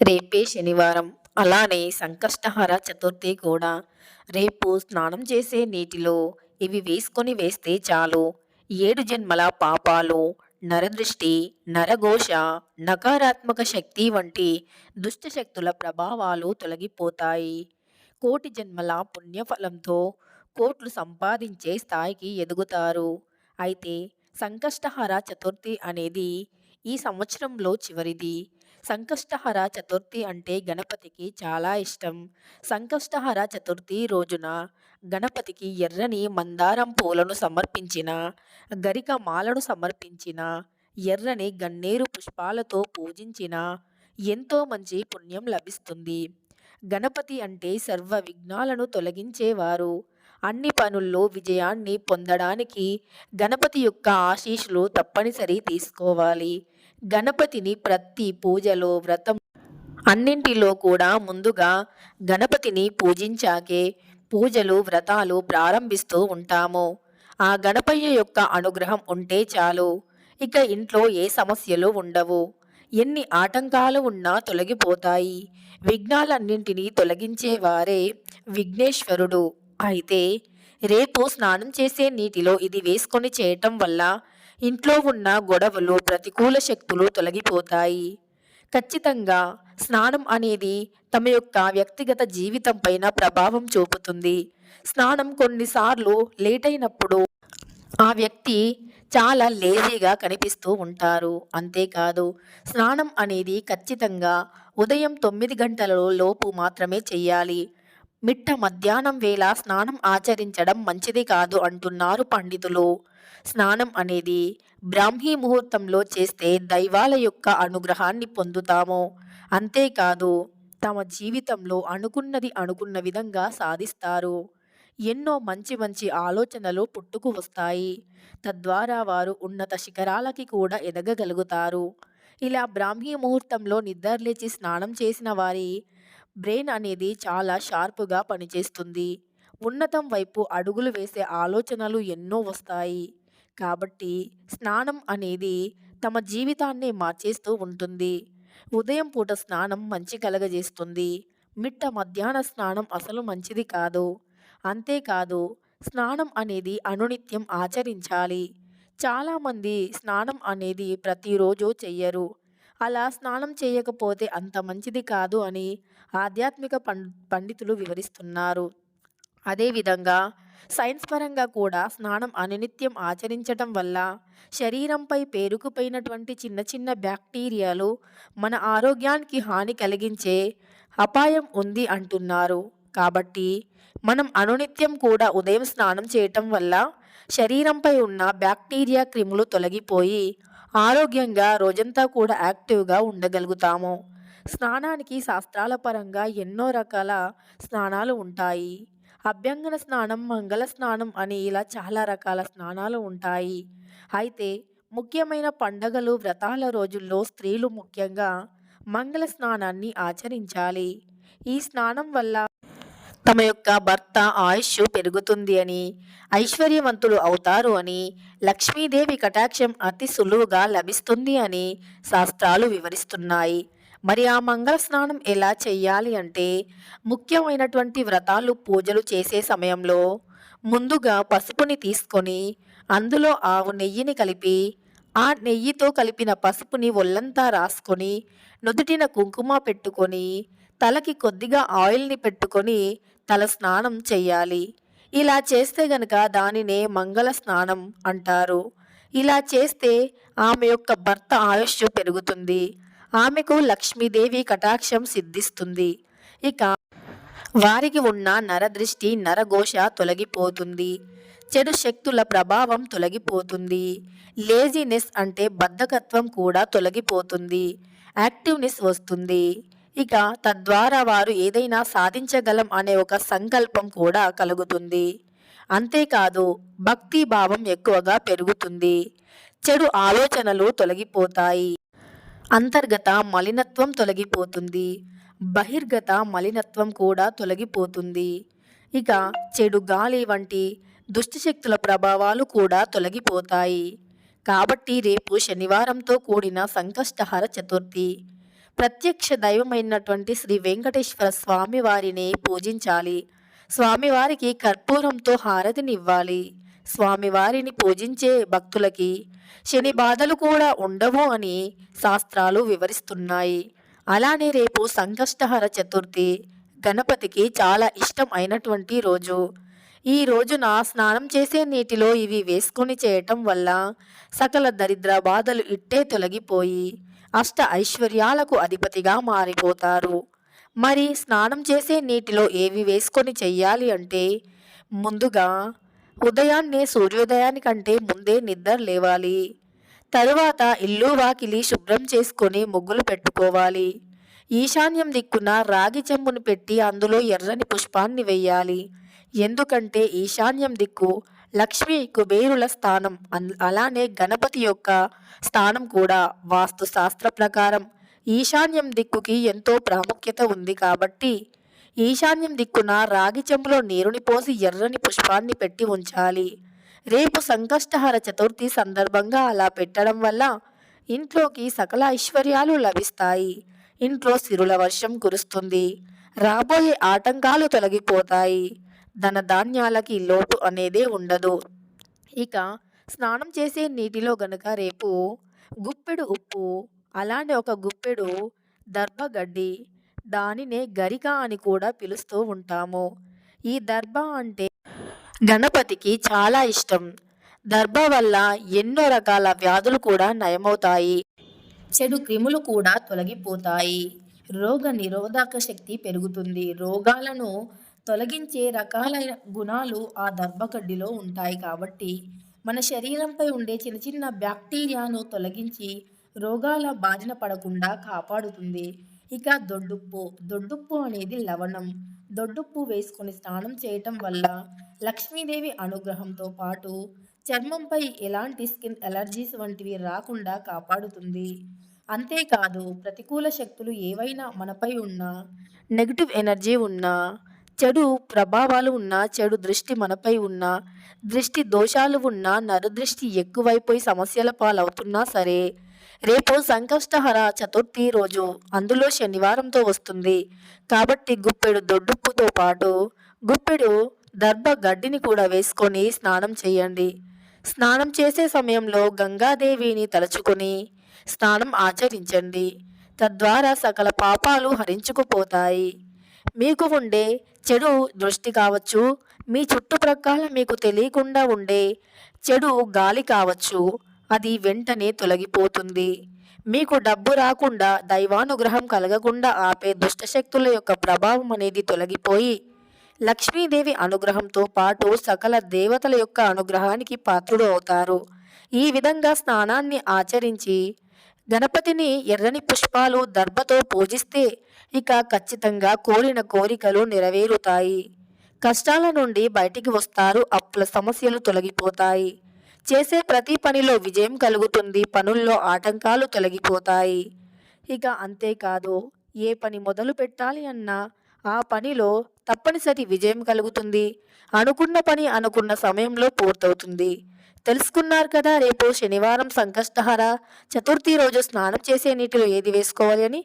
రేపే శనివారం. అలానే సంకష్టహర చతుర్థి కూడా. రేపు స్నానం చేసే నీటిలో ఇవి వేసుకొని వేస్తే చాలు. ఏడు జన్మల పాపాలు నరదృష్టి నరఘోష నకారాత్మక శక్తి వంటి దుష్టశక్తుల ప్రభావాలు తొలగిపోతాయి. కోటి జన్మల పుణ్యఫలంతో కోట్లు సంపాదించే స్థాయికి ఎదుగుతారు. అయితే సంకష్టహర చతుర్థి అనేది ఈ సంవత్సరంలో చివరిది. సంకష్టహర చతుర్థి అంటే గణపతికి చాలా ఇష్టం. సంకష్టహర చతుర్థి రోజున గణపతికి ఎర్రని మందారం పూలను సమర్పించిన గరిక మాలను సమర్పించిన ఎర్రని గన్నేరు పుష్పాలతో పూజించిన ఎంతో మంచి పుణ్యం లభిస్తుంది. గణపతి అంటే సర్వ విఘ్నాలను తొలగించేవారు. అన్ని పనుల్లో విజయాన్ని పొందడానికి గణపతి యొక్క ఆశీస్సులు తప్పనిసరి తీసుకోవాలి. గణపతిని ప్రతి పూజలో వ్రతం అన్నింటిలో కూడా ముందుగా గణపతిని పూజించాకే పూజలు వ్రతాలు ప్రారంభిస్తూ ఉంటాము. ఆ గణపయ్య యొక్క అనుగ్రహం ఉంటే చాలు. ఇక ఇంట్లో ఏ సమస్యలు ఉండవు. ఎన్ని ఆటంకాలు ఉన్నా తొలగిపోతాయి. విఘ్నాలన్నింటినీ తొలగించేవారే విఘ్నేశ్వరుడు. అయితే రేపు స్నానం చేసే నీటిలో ఇది వేసుకొని చేయటం వల్ల ఇంట్లో ఉన్న గొడవలు ప్రతికూల శక్తులు తొలగిపోతాయి. ఖచ్చితంగా స్నానం అనేది తమ యొక్క వ్యక్తిగత జీవితం పైన ప్రభావం చూపుతుంది. స్నానం కొన్నిసార్లు లేట్ అయినప్పుడు ఆ వ్యక్తి చాలా లేజీగా కనిపిస్తూ ఉంటారు. అంతేకాదు స్నానం అనేది ఖచ్చితంగా ఉదయం తొమ్మిది గంటల లోపు మాత్రమే చేయాలి మిట్ట మధ్యాహ్నం వేళ స్నానం ఆచరించడం మంచిది కాదు అంటున్నారు పండితులు. స్నానం అనేది బ్రాహ్మీ ముహూర్తంలో చేస్తే దైవాల యొక్క అనుగ్రహాన్ని పొందుతాము. అంతేకాదు తమ జీవితంలో అనుకున్నది అనుకున్న విధంగా సాధిస్తారు. ఎన్నో మంచి మంచి ఆలోచనలు పుట్టుకు వస్తాయి. తద్వారా వారు ఉన్నత శిఖరాలకి కూడా ఎదగగలుగుతారు. ఇలా బ్రాహ్మీ ముహూర్తంలో నిద్రలేచి స్నానం చేసిన వారి బ్రెయిన్ అనేది చాలా షార్ప్గా పనిచేస్తుంది. ఉన్నతం వైపు అడుగులు వేసే ఆలోచనలు ఎన్నో వస్తాయి. కాబట్టి స్నానం అనేది తమ జీవితాన్ని మార్చేస్తూ ఉంటుంది. ఉదయం పూట స్నానం మంచి కలగజేస్తుంది. మిట్ట మధ్యాహ్న స్నానం అసలు మంచిది కాదు. అంతేకాదు స్నానం అనేది అనునిత్యం ఆచరించాలి. చాలామంది స్నానం అనేది ప్రతిరోజు చెయ్యరు. అలా స్నానం చేయకపోతే అంత మంచిది కాదు అని ఆధ్యాత్మిక పం పండితులు వివరిస్తున్నారు. అదేవిధంగా సైన్స్ పరంగా కూడా స్నానం అనునిత్యం ఆచరించటం వల్ల శరీరంపై పేరుకుపోయినటువంటి చిన్న చిన్న బ్యాక్టీరియాలు మన ఆరోగ్యానికి హాని కలిగించే అపాయం ఉంది అంటున్నారు. కాబట్టి మనం అనునిత్యం కూడా ఉదయం స్నానం చేయటం వల్ల శరీరంపై ఉన్న బ్యాక్టీరియా క్రిములు తొలగిపోయి ఆరోగ్యంగా రోజంతా కూడా యాక్టివ్గా ఉండగలుగుతాము. స్నానానికి శాస్త్రాల పరంగా ఎన్నో రకాల స్నానాలు ఉంటాయి. అభ్యంగన స్నానం మంగళ స్నానం అని ఇలా చాలా రకాల స్నానాలు ఉంటాయి. అయితే ముఖ్యమైన పండగలు వ్రతాల రోజుల్లో స్త్రీలు ముఖ్యంగా మంగళ స్నానాన్ని ఆచరించాలి. ఈ స్నానం వల్ల తమ యొక్క భర్త ఆయుష్ పెరుగుతుంది అని ఐశ్వర్యవంతులు అవుతారు అని లక్ష్మీదేవి కటాక్షం అతి సులువుగా లభిస్తుంది అని శాస్త్రాలు వివరిస్తున్నాయి. మరి ఆ మంగళ స్నానం ఎలా చెయ్యాలి అంటే ముఖ్యమైనటువంటి వ్రతాలు పూజలు చేసే సమయంలో ముందుగా పసుపుని తీసుకొని అందులో ఆవు నెయ్యిని కలిపి ఆ నెయ్యితో కలిపిన పసుపుని ఒళ్ళంతా రాసుకొని నుదుటిన కుంకుమ పెట్టుకొని తలకి కొద్దిగా ఆయిల్ని పెట్టుకొని తల స్నానం చెయ్యాలి ఇలా చేస్తే గనక దానినే మంగళ స్నానం అంటారు. ఇలా చేస్తే ఆమె యొక్క భర్త ఆయుష్ పెరుగుతుంది. ఆమెకు లక్ష్మీదేవి కటాక్షం సిద్ధిస్తుంది. ఇక వారికి ఉన్న నరదృష్టి నరఘోష తొలగిపోతుంది. చెడు శక్తుల ప్రభావం తొలగిపోతుంది. లేజినెస్ అంటే బద్ధకత్వం కూడా తొలగిపోతుంది. యాక్టివ్నెస్ వస్తుంది. ఇక తద్వారా వారు ఏదైనా సాధించగలం అనే ఒక సంకల్పం కూడా కలుగుతుంది. అంతేకాదు భక్తి భావం ఎక్కువగా పెరుగుతుంది. చెడు ఆలోచనలు తొలగిపోతాయి. అంతర్గత మలినత్వం తొలగిపోతుంది. బహిర్గత మలినత్వం కూడా తొలగిపోతుంది. ఇక చెడు గాలి వంటి దుష్టశక్తుల ప్రభావాలు కూడా తొలగిపోతాయి. కాబట్టి రేపు శనివారంతో కూడిన సంకష్టహర చతుర్థి. ప్రత్యక్ష దైవమైనటువంటి శ్రీ వెంకటేశ్వర స్వామి వారిని పూజించాలి. స్వామివారికి కర్పూరంతో హారతినివ్వాలి. స్వామివారిని పూజించే భక్తులకి శని బాధలు కూడా ఉండవు అని శాస్త్రాలు వివరిస్తున్నాయి. అలానే రేపు సంకష్టహర చతుర్థి గణపతికి చాలా ఇష్టం అయినటువంటి రోజు. ఈ రోజున స్నానం చేసే నీటిలో ఇవి వేసుకొని చేయటం వల్ల సకల దరిద్ర బాధలు ఇట్టే తొలగిపోయి అష్ట ఐశ్వర్యాలకు అధిపతిగా మారిపోతారు. మరి స్నానం చేసే నీటిలో ఏవి వేసుకొని చెయ్యాలి అంటే ముందుగా ఉదయాన్నే సూర్యోదయానికంటే ముందే నిద్ర లేవాలి. తరువాత ఇల్లు వాకిలి శుభ్రం చేసుకొని ముగ్గులు పెట్టుకోవాలి. ఈశాన్యం దిక్కున రాగి చెంబును పెట్టి అందులో ఎర్రని పుష్పాన్ని వెయ్యాలి. ఎందుకంటే ఈశాన్యం దిక్కు లక్ష్మి కుబేరుల స్థానం. అన్- అలానే గణపతి యొక్క స్థానం కూడా వాస్తు శాస్త్ర ప్రకారం. ఈశాన్యం దిక్కుకి ఎంతో ప్రాముఖ్యత ఉంది కాబట్టి ఈశాన్యం దిక్కున రాగి చెంబులో నీరుని పోసి ఎర్రని పుష్పాన్ని పెట్టి ఉంచాలి. రేపు సంకష్టహర చతుర్థి సందర్భంగా అలా పెట్టడం వల్ల ఇంట్లోకి సకల ఐశ్వర్యాలు లభిస్తాయి. ఇంట్లో సిరుల వర్షం కురుస్తుంది. రాబోయే ఆటంకాలు తొలగిపోతాయి. ధనధాన్యాలకి లోటు అనేదే ఉండదు. ఇక స్నానం చేసే నీటిలో గనుక రేపు గుప్పెడు ఉప్పు అలానే ఒక గుప్పెడు దర్భగడ్డి దానినే గరిక అని కూడా పిలుస్తూ ఉంటాము. ఈ దర్భ అంటే గణపతికి చాలా ఇష్టం. దర్భ వల్ల ఎన్నో రకాల వ్యాధులు కూడా నయమవుతాయి. చెడు క్రిములు కూడా తొలగిపోతాయి. రోగ నిరోధక శక్తి పెరుగుతుంది. రోగాలను తొలగించే రకాలైన గుణాలు ఆ దర్భకడ్డిలో ఉంటాయి కాబట్టి మన శరీరంపై ఉండే చిన్న చిన్న బ్యాక్టీరియాను తొలగించి రోగాల బారిన పడకుండా కాపాడుతుంది. ఇక దొడ్డుప్పు. దొడ్డుప్పు అనేది లవణం. దొడ్డుప్పు వేసుకొని స్నానం చేయటం వల్ల లక్ష్మీదేవి అనుగ్రహంతో పాటు చర్మంపై ఎలాంటి స్కిన్ ఎలర్జీస్ వంటివి రాకుండా కాపాడుతుంది. అంతేకాదు ప్రతికూల శక్తులు ఏవైనా మనపై ఉన్నా నెగిటివ్ ఎనర్జీ ఉన్నా చెడు ప్రభావాలు ఉన్నా చెడు దృష్టి మనపై ఉన్నా దృష్టి దోషాలు ఉన్నా నరదృష్టి ఎక్కువైపోయి సమస్యల పాలవుతున్నా సరే రేపు సంకష్టహర చతుర్థి రోజు అందులో శనివారంతో వస్తుంది. కాబట్టి గుప్పెడు దొడ్డుప్పుతో పాటు గుప్పెడు దర్భ గడ్డిని కూడా వేసుకొని స్నానం చేయండి. స్నానం చేసే సమయంలో గంగాదేవిని తలుచుకొని స్నానం ఆచరించండి. తద్వారా సకల పాపాలు హరించుకుపోతాయి. మీకు ఉండే చెడు దృష్టి కావచ్చు మీ చుట్టుప్రక్కల మీకు తెలియకుండా ఉండే చెడు గాలి కావచ్చు అది వెంటనే తొలగిపోతుంది. మీకు డబ్బు రాకుండా దైవానుగ్రహం కలగకుండా ఆపే దుష్టశక్తుల యొక్క ప్రభావం అనేది తొలగిపోయి లక్ష్మీదేవి అనుగ్రహంతో పాటు సకల దేవతల యొక్క అనుగ్రహానికి పాత్రుడు అవుతారు. ఈ విధంగా స్నానాన్ని ఆచరించి గణపతిని ఎర్రని పుష్పాలు దర్భతో పూజిస్తే ఇక ఖచ్చితంగా కోరిన కోరికలు నెరవేరుతాయి. కష్టాల నుండి బయటికి వస్తారు అప్పుల సమస్యలు తొలగిపోతాయి. చేసే ప్రతి పనిలో విజయం కలుగుతుంది. పనుల్లో ఆటంకాలు తొలగిపోతాయి. ఇక అంతేకాదు ఏ పని మొదలు పెట్టాలి అన్నా ఆ పనిలో తప్పనిసరి విజయం కలుగుతుంది. అనుకున్న పని అనుకున్న సమయంలో పూర్తవుతుంది. తెలుసుకున్నారు కదా రేపు శనివారం సంకష్టహార. చతుర్థి రోజు స్నానం చేసే నీటిలో ఏది వేసుకోవాలి అని?